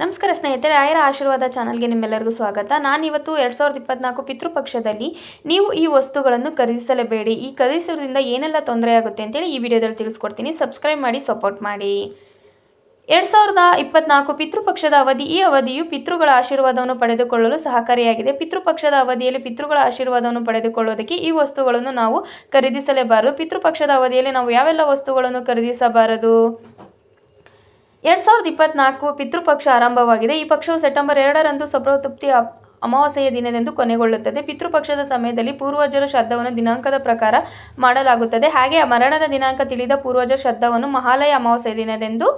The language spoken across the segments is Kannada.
ನಮಸ್ಕಾರ ಸ್ನೇಹಿತರೆ, ಆಯರ ಆಶೀರ್ವಾದ ಚಾನಲ್ಗೆ ನಿಮ್ಮೆಲ್ಲರಿಗೂ ಸ್ವಾಗತ. ನಾನು ಇವತ್ತು ಎರಡು ಸಾವಿರದ ಇಪ್ಪತ್ನಾಲ್ಕು ಪಿತೃಪಕ್ಷದಲ್ಲಿ ನೀವು ಈ ವಸ್ತುಗಳನ್ನು ಖರೀದಿಸಲೇಬೇಡಿ. ಈ ಖರೀದಿಸೋದ್ರಿಂದ ಏನೆಲ್ಲ ತೊಂದರೆ ಆಗುತ್ತೆ ಅಂತೇಳಿ ಈ ವಿಡಿಯೋದಲ್ಲಿ ತಿಳಿಸ್ಕೊಡ್ತೀನಿ. ಸಬ್ಸ್ಕ್ರೈಬ್ ಮಾಡಿ ಸಪೋರ್ಟ್ ಮಾಡಿ. ಎರಡು ಸಾವಿರದ ಇಪ್ಪತ್ನಾಲ್ಕು ಪಿತೃಪಕ್ಷದ ಅವಧಿ, ಈ ಅವಧಿಯು ಪಿತೃಗಳ ಆಶೀರ್ವಾದವನ್ನು ಪಡೆದುಕೊಳ್ಳಲು ಸಹಕಾರಿಯಾಗಿದೆ. ಪಿತೃಪಕ್ಷದ ಅವಧಿಯಲ್ಲಿ ಪಿತೃಗಳ ಆಶೀರ್ವಾದವನ್ನು ಪಡೆದುಕೊಳ್ಳೋದಕ್ಕೆ ಈ ವಸ್ತುಗಳನ್ನು ನಾವು ಖರೀದಿಸಲೇಬಾರದು. ಪಿತೃಪಕ್ಷದ ಅವಧಿಯಲ್ಲಿ ನಾವು ಯಾವೆಲ್ಲ ವಸ್ತುಗಳನ್ನು ಖರೀದಿಸಬಾರದು? ಎರಡು ಸಾವಿರದ ಇಪ್ಪತ್ನಾಲ್ಕು ಪಿತೃಪಕ್ಷ ಆರಂಭವಾಗಿದೆ. ಈ ಪಕ್ಷವು ಸೆಪ್ಟೆಂಬರ್ ಎರಡರಂದು ಸಪ್ರತೃಪ್ತಿ ಅಮಾವಾಸ್ಯೆಯ ದಿನದಂದು ಕೊನೆಗೊಳ್ಳುತ್ತದೆ. ಪಿತೃಪಕ್ಷದ ಸಮಯದಲ್ಲಿ ಪೂರ್ವಜರ ಶ್ರದ್ಧವನ್ನು ದಿನಾಂಕದ ಪ್ರಕಾರ ಮಾಡಲಾಗುತ್ತದೆ. ಹಾಗೆ ಮರಣದ ದಿನಾಂಕ ತಿಳಿದ ಪೂರ್ವಜರ ಶ್ರದ್ಧವನ್ನು ಮಹಾಲಯ ಅಮಾವಾಸ್ಯೆಯ ದಿನದಂದು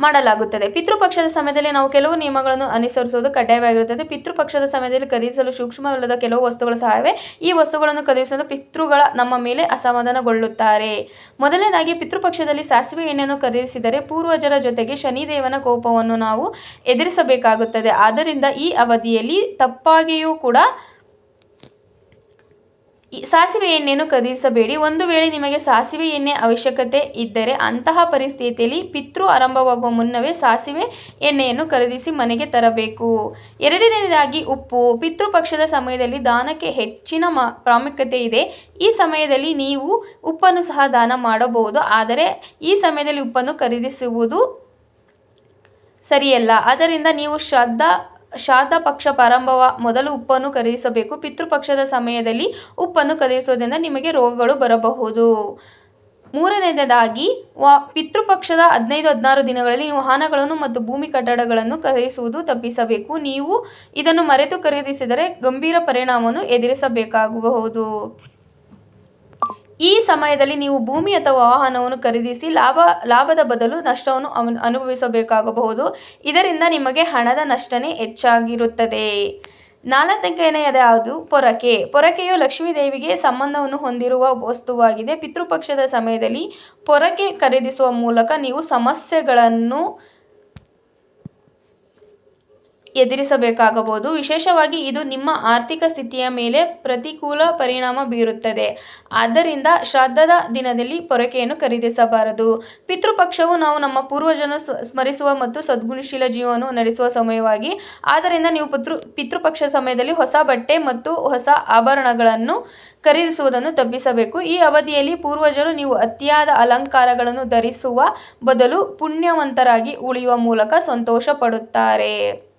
ಮಾಡಲಾಗುತ್ತದೆ. ಪಿತೃಪಕ್ಷದ ಸಮಯದಲ್ಲಿ ನಾವು ಕೆಲವು ನಿಯಮಗಳನ್ನು ಅನುಸರಿಸುವುದು ಕಡ್ಡಾಯವಾಗಿರುತ್ತದೆ. ಪಿತೃಪಕ್ಷದ ಸಮಯದಲ್ಲಿ ಖರೀದಿಸಲು ಸೂಕ್ಷ್ಮವಲ್ಲದ ಕೆಲವು ವಸ್ತುಗಳ ಸಹಾಯವೇ ಈ ವಸ್ತುಗಳನ್ನು ಖರೀದಿಸಲು ಪಿತೃಗಳ ನಮ್ಮ ಮೇಲೆ ಅಸಮಾಧಾನಗೊಳ್ಳುತ್ತಾರೆ. ಮೊದಲನೇದಾಗಿ, ಪಿತೃಪಕ್ಷದಲ್ಲಿ ಸಾಸಿವೆ ಎಣ್ಣೆಯನ್ನು ಖರೀದಿಸಿದರೆ ಪೂರ್ವಜರ ಜೊತೆಗೆ ಶನಿದೇವನ ಕೋಪವನ್ನು ನಾವು ಎದುರಿಸಬೇಕಾಗುತ್ತದೆ. ಆದ್ದರಿಂದ ಈ ಅವಧಿಯಲ್ಲಿ ತಪ್ಪಾಗಿಯೂ ಕೂಡ ಸಾಸಿವೆ ಎಣ್ಣೆಯನ್ನು ಖರೀದಿಸಬೇಡಿ ಒಂದು ವೇಳೆ ನಿಮಗೆ ಸಾಸಿವೆ ಎಣ್ಣೆ ಅವಶ್ಯಕತೆ ಇದ್ದರೆ ಅಂತಹ ಪರಿಸ್ಥಿತಿಯಲ್ಲಿ ಪಿತೃ ಆರಂಭವಾಗುವ ಮುನ್ನವೇ ಸಾಸಿವೆ ಎಣ್ಣೆಯನ್ನು ಖರೀದಿಸಿ ಮನೆಗೆ ತರಬೇಕು. ಎರಡನೇದಾಗಿ ಉಪ್ಪು. ಪಿತೃಪಕ್ಷದ ಸಮಯದಲ್ಲಿ ದಾನಕ್ಕೆ ಹೆಚ್ಚಿನ ಮ, ಪ್ರಾಮುಖ್ಯತೆ ಇದೆ. ಈ ಸಮಯದಲ್ಲಿ ನೀವು ಉಪ್ಪನ್ನು ಸಹ ದಾನ ಮಾಡಬಹುದು. ಆದರೆ ಈ ಸಮಯದಲ್ಲಿ ಉಪ್ಪನ್ನು ಖರೀದಿಸುವುದು ಸರಿಯಲ್ಲ. ಅದರಿಂದ ನೀವು ಶ್ರದ್ಧಾ ಶ್ರಾದ್ದ ಪಕ್ಷ ಪ್ರಾರಂಭವ ಮೊದಲು ಉಪ್ಪನ್ನು ಖರೀದಿಸಬೇಕು ಪಿತೃಪಕ್ಷದ ಸಮಯದಲ್ಲಿ ಉಪ್ಪನ್ನು ಖರೀದಿಸುವುದರಿಂದ ನಿಮಗೆ ರೋಗಗಳು ಬರಬಹುದು. ಮೂರನೇದಾಗಿ ವಾ, ಪಿತೃಪಕ್ಷದ ಹದಿನೈದು, ಹದಿನಾರು ದಿನಗಳಲ್ಲಿ ವಾಹನಗಳನ್ನು ಮತ್ತು ಭೂಮಿ ಕಟ್ಟಡಗಳನ್ನು ಖರೀದಿಸುವುದು ತಪ್ಪಿಸಬೇಕು. ನೀವು ಇದನ್ನು ಮರೆತು ಖರೀದಿಸಿದರೆ ಗಂಭೀರ ಪರಿಣಾಮವನ್ನು ಎದುರಿಸಬೇಕಾಗಬಹುದು. ಈ ಸಮಯದಲ್ಲಿ ನೀವು ಭೂಮಿ ಅಥವಾ ವಾಹನವನ್ನು ಖರೀದಿಸಿ ಲಾಭ, ಲಾಭದ ಬದಲು ನಷ್ಟವನ್ನು ಅನು ಅನುಭವಿಸಬೇಕಾಗಬಹುದು. ಇದರಿಂದ ನಿಮಗೆ ಹಣದ ನಷ್ಟನೇ ಹೆಚ್ಚಾಗಿರುತ್ತದೆ. ನಾಲ್ಕನೆಯದು ಯಾವುದು ಪೊರಕೆ. ಪೊರಕೆಯು ಲಕ್ಷ್ಮೀ ದೇವಿಗೆ ಸಂಬಂಧವನ್ನು ಹೊಂದಿರುವ ವಸ್ತುವಾಗಿದೆ. ಪಿತೃಪಕ್ಷದ ಸಮಯದಲ್ಲಿ ಪೊರಕೆ ಖರೀದಿಸುವ ಮೂಲಕ ನೀವು ಸಮಸ್ಯೆಗಳನ್ನು ಎದುರಿಸಬೇಕಾಗಬಹುದು. ವಿಶೇಷವಾಗಿ ಇದು ನಿಮ್ಮ ಆರ್ಥಿಕ ಸ್ಥಿತಿಯ ಮೇಲೆ ಪ್ರತಿಕೂಲ ಪರಿಣಾಮ ಬೀರುತ್ತದೆ. ಆದ್ದರಿಂದ ಶ್ರಾದ್ದದ ದಿನದಲ್ಲಿ ಪೊರಕೆಯನ್ನು ಖರೀದಿಸಬಾರದು. ಪಿತೃಪಕ್ಷವು ನಾವು ನಮ್ಮ ಪೂರ್ವಜನ ಸ್ಮ- ಸ್ಮರಿಸುವ ಮತ್ತು ಸದ್ಗುಣಶೀಲ ಜೀವನವನ್ನು ನಡೆಸುವ ಸಮಯವಾಗಿ, ಆದ್ದರಿಂದ ನೀವು ಪಿತೃ ಪಿತೃಪಕ್ಷ ಸಮಯದಲ್ಲಿ ಹೊಸ ಬಟ್ಟೆ ಮತ್ತು ಹೊಸ ಆಭರಣಗಳನ್ನು ಖರೀದಿಸುವುದನ್ನು ತಪ್ಪಿಸಬೇಕು. ಈ ಅವಧಿಯಲ್ಲಿ ಪೂರ್ವಜರು ನೀವು ಅತಿಯಾದ ಅಲಂಕಾರಗಳನ್ನು ಧರಿಸುವ ಬದಲು ಪುಣ್ಯವಂತರಾಗಿ ಉಳಿಯುವ ಮೂಲಕ ಸಂತೋಷ ಪಡುತ್ತಾರೆ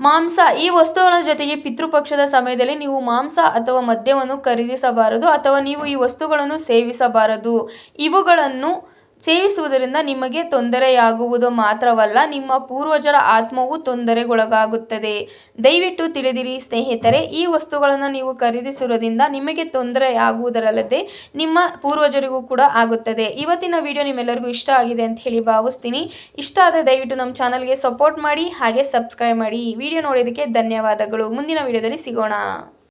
ಮಾಂಸ ಈ ವಸ್ತುಗಳ ಜೊತೆಗೆ ಪಿತೃಪಕ್ಷದ ಸಮಯದಲ್ಲಿ ನೀವು ಮಾಂಸ ಅಥವಾ ಮದ್ಯವನ್ನು ಖರೀದಿಸಬಾರದು ಅಥವಾ ನೀವು ಈ ವಸ್ತುಗಳನ್ನು ಸೇವಿಸಬಾರದು. ಇವುಗಳನ್ನು ಸೇವಿಸುವುದರಿಂದ ನಿಮಗೆ ತೊಂದರೆಯಾಗುವುದು ಮಾತ್ರವಲ್ಲ, ನಿಮ್ಮ ಪೂರ್ವಜರ ಆತ್ಮವು ತೊಂದರೆಗೊಳಗಾಗುತ್ತದೆ. ದಯವಿಟ್ಟು ತಿಳಿದಿರಿ ಸ್ನೇಹಿತರೆ, ಈ ವಸ್ತುಗಳನ್ನು ನೀವು ಖರೀದಿಸುವುದರಿಂದ ನಿಮಗೆ ತೊಂದರೆಯಾಗುವುದರಲ್ಲದೆ ನಿಮ್ಮ ಪೂರ್ವಜರಿಗೂ ಕೂಡ ಆಗುತ್ತದೆ. ಇವತ್ತಿನ ವಿಡಿಯೋ ನಿಮ್ಮೆಲ್ಲರಿಗೂ ಇಷ್ಟ ಆಗಿದೆ ಅಂತ ಹೇಳಿ ಭಾವಿಸ್ತೀನಿ. ಇಷ್ಟ ಆದರೆ ದಯವಿಟ್ಟು ನಮ್ಮ ಚಾನಲ್ಗೆ ಸಪೋರ್ಟ್ ಮಾಡಿ, ಹಾಗೆ ಸಬ್ಸ್ಕ್ರೈಬ್ ಮಾಡಿ. ವಿಡಿಯೋ ನೋಡೋದಕ್ಕೆ ಧನ್ಯವಾದಗಳು. ಮುಂದಿನ ವಿಡಿಯೋದಲ್ಲಿ ಸಿಗೋಣ.